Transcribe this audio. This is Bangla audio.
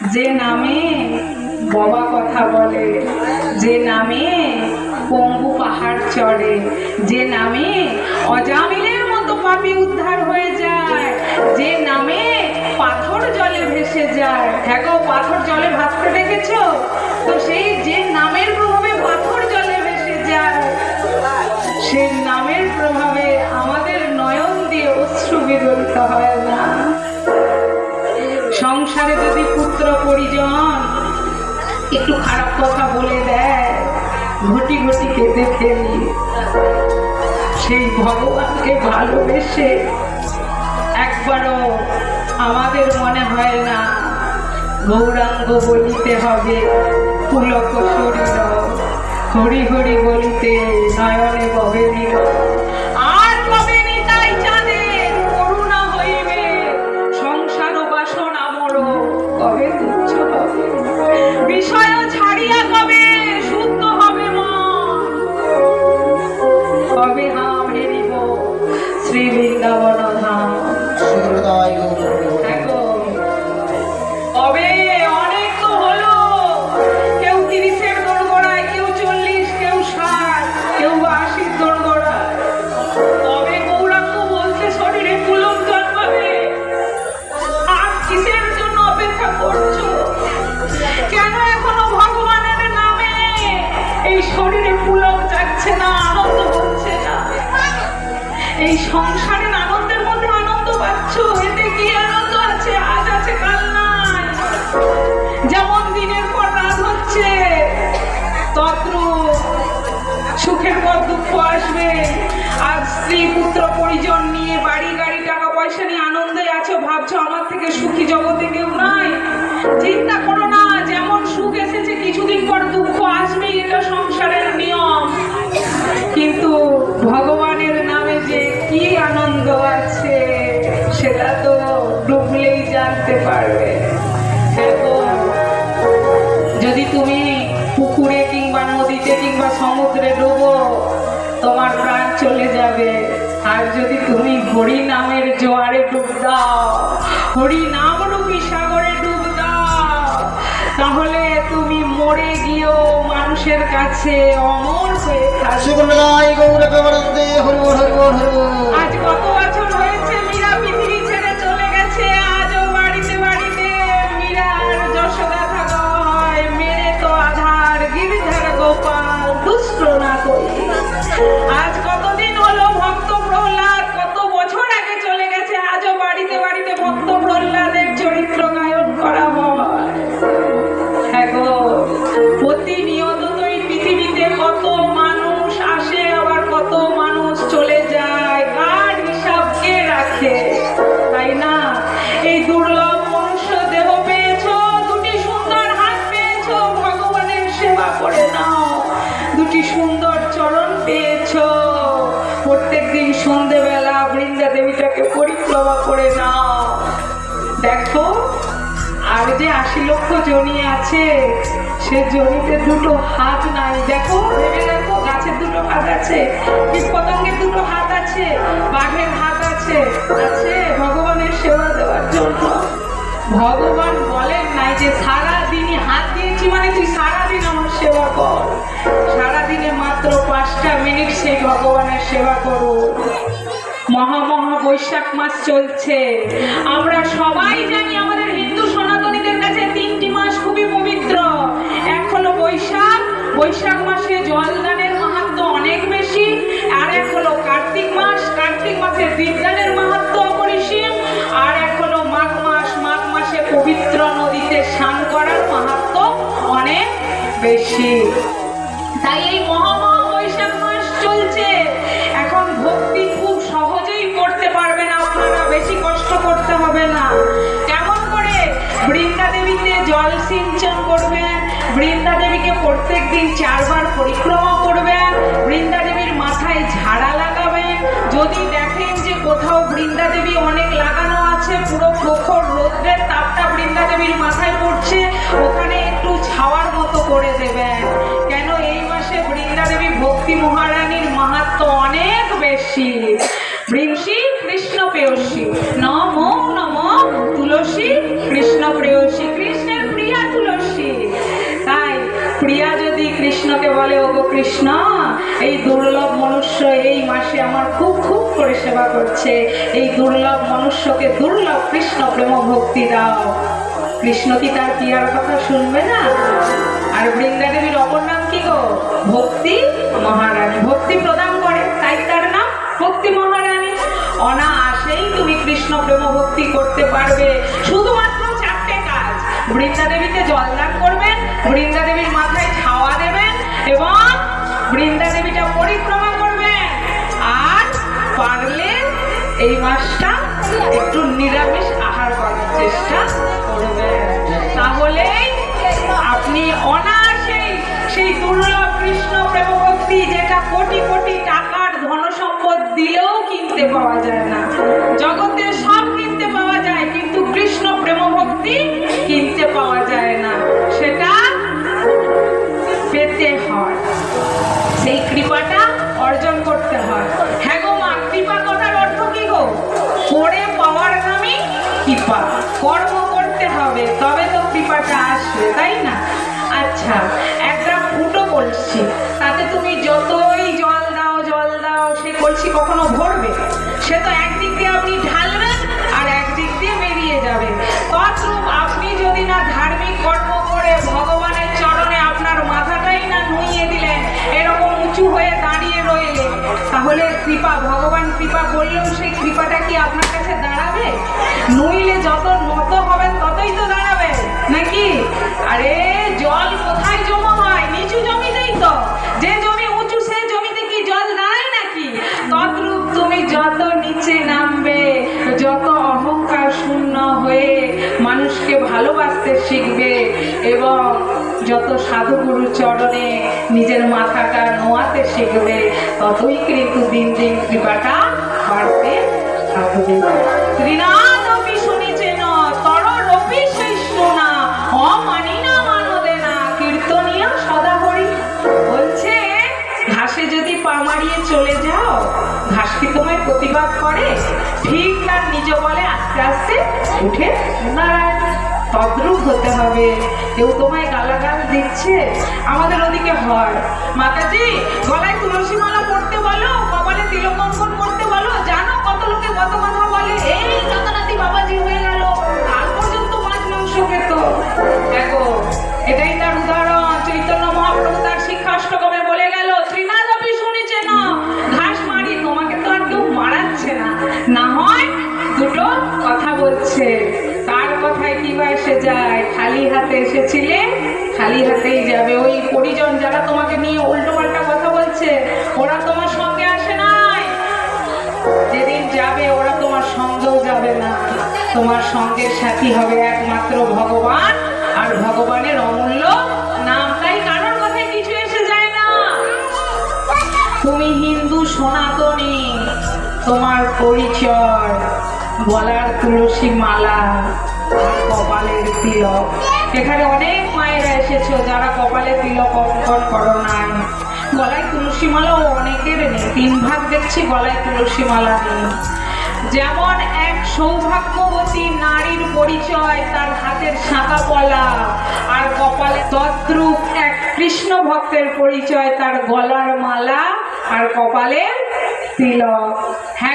যে নামে বাবা কথা বলে, যে নামে পঙ্গু পাহাড় চড়ে, যে নামে অজামিলের মতো পাপি উদ্ধার হয়ে যায়, যে নামে পাথর জলে ভেসে যায়। হ্যাঁ পাথর জলে ভাসতে সেই ভগবানকে ভালোবেসে একবারও আমাদের মনে হয় না গৌরাঙ্গ বলিতে হবে, পুলক শরীর, হরি হরি বলিতে নয়নে নিল সংসারের আনন্দের মধ্যে আনন্দ পাচ্ছ? এতে কি আনন্দ আছে? আজ আছে, কাল নাই। যেমন দিনের পর রাত হচ্ছে তত্র সুখের পর দুঃখ আসবে। আজ স্ত্রী, পুত্র, পরিজন নিয়ে বাড়ি, গাড়ি, টাকা পয়সা নিয়ে আনন্দে আছো, ভাবছ আমার থেকে সুখী জগতে কেউ নাই? চিন্তা করো না জানতে পারবে যদি তুমি পুকুরে কিংবা নদীতে কিংবা সমুদ্রে ডুবো তোমার প্রাণ চলে যাবে আর যদি তুমি হরি নামের জোয়ারে ডুব দাও হরি নাম রূপী সাগরে ডুব দাও তাহলে তুমি মরে গিয়েও মানুষের কাছে অমর হয়ে থাকবে। আজ কত বছর হয়েছে সুন্দর চরণ পেয়েছ। প্রত্যেকদিন সন্ধেবেলা বৃন্দা দেবীটাকে পরিক্রমা করে নাও। দেখো, আর যে আশি লক্ষ জনি আছে, সে জমিতে দুটো হাত নাই। দেখো দেখো, গাছের দুটো হাত আছে পতঙ্গের দুটো হাত আছে, বাঘের হাত আছে আছে ভগবানের সেবা দেওয়ার জন্য। ভগবান বলেন নাই যে সারা দিনই হাত দিয়েছি মানে তুই সারাদিন আমার সেবা কর। সারাদিনে মাত্র পাঁচটা মিনিট সেই ভগবানের সেবা করো। মহা মহা বৈশাখ মাস চলছে। আমরা সবাই জানি আমাদের হিন্দু সনাতনীদের কাছে তিনটি মাস খুবই পবিত্র। হলো বৈশাখ বৈশাখ মাসে জলদানের মাহাত্ম অনেক বেশি, আর এক হলো কার্তিক মাস, কার্তিক মাসে দীপদানের মাহাত্ম বেশি। তাই এই মহা মহা বৈশাখ মাস চলছে। এখন ভক্তি খুব সহজেই করতে পারবেন আপনারা বেশি কষ্ট করতে হবে না। কেমন করে? বৃন্দা দেবীতে জল সিঞ্চন করবেন, বৃন্দা দেবীকে প্রত্যেক দিন চারবার পরিক্রমা করবেন, বৃন্দা দেবীর মাথায় ঝাড়া লাগাবেন। যদি দেখেন যে কোথাও বৃন্দা দেবী অনেক লাগানো আছে, পুরো প্রখর রৌদ্রের তাপটা বৃন্দা দেবীর মাথায় পড়ছে করে দেবেন। কেন এই মাসে বৃন্দা দেবী ভক্তি মহারানীর মাহাত্ম অনেক বেশি। ভৃমসি কৃষ্ণ প্রেয়সী। নম নম তুলসী কৃষ্ণ প্রেয়সী। কৃষ্ণের প্রিয়া তুলসী। তাই প্রিয়া যদি কৃষ্ণকে বলে, ওগো কৃষ্ণ, এই দুর্লভ মনুষ্য এই মাসে আমার খুব খুব করে সেবা করছে। এই দুর্লভ মনুষ্যকে দুর্লভ কৃষ্ণ প্রেম ভক্তি দাও। কৃষ্ণ কি তার প্রিয়ার কথা শুনবে না? বৃন্দা দেবীতে জলদান করবেন বৃন্দা দেবীর মাথায় ছাওয়া দেবেন এবং বৃন্দা দেবীটা পরিক্রমা করবেন। আর পারলে এই মাসটা একটু নিরামিষ আহার করার চেষ্টা করবেন। তাহলেই আপনি অনায়াসেই সেই দুর্লভ কৃষ্ণ প্রেম ভক্তি যেটা কৃপা কর্ম করতে হবে, তবে তো কৃপাটা আসবে, তাই না? আচ্ছা এক গ্রাম ফুটো কলসি তাতে তুমি যতই জল দাও জল দাও, সে কলসি কখনো ভরবে? সে তো একদিক দিয়ে আপনি ঢালবেন আর একদিক দিয়ে বেরিয়ে যাবে। তদ্রূপ আপনি যদি না ধার্মিক কর্ম করে ভগবানের চরণে আপনার মাথাটাই না নুইয়ে দিলেন, এরকম উঁচু হয়ে দাঁড়িয়ে রইলেন তাহলে কৃপা, ভগবান কৃপা করলেও সেই কৃপাটা কি আপনার কাছে দাঁড়াবে? নইলে হয়ে মানুষকে ভালোবাসতে শিখবে এবং যত সাধুগুরু চরণে নিজের মাথাটা নোয়াতে শিখবে, ততই কিন্তু দিন দিন কৃপাটা বাড়তে থাকবে শ্রীনাথ প্রতিবাদ করে, ঠিক তার নিজ বলে আস্তে আস্তে উঠে দাঁড়ায় তদ্রুপ হতে হবে। কেউ তোমায় গালাগাল দিচ্ছে, আমাদের ওদিকে হয়। মাতাজি, গলায় তুলসী মালা পড়তে বলো, কপালে তিলকঙ্কন করতে বলো, জানো কত লোকে কত কথা বলে, এই নাতানাতি বাবাজি হয়ে গেল কাল পর্যন্ত মাছ মাংস খেত। দেখো তোমার সঙ্গের সাথী হবে একমাত্র ভগবান। আর ভগবানের অমূল্য নাম তাই কারোর কথায় কিছু এসে যায় না। তুমি হিন্দু সনাতনী, তোমার পরিচয় গলার তুলসী মালা কপালের তিলক। এখানে অনেক মায়েরা এসেছ যারা কপালে তিলক অঙ্কন করো নাই। গলায় তুলসী মালাও অনেকের নেই। তিন ভাগ দেখছি গলায় তুলসী মালা নেই। যেমন এক সৌভাগ্যবতী নারীর পরিচয় তার হাতের সাঁকা পলা, আর কপালে তদ্রুপ এক কৃষ্ণ ভক্তের পরিচয় তার গলার মালা, আর কপালে তিলক। হ্যাঁ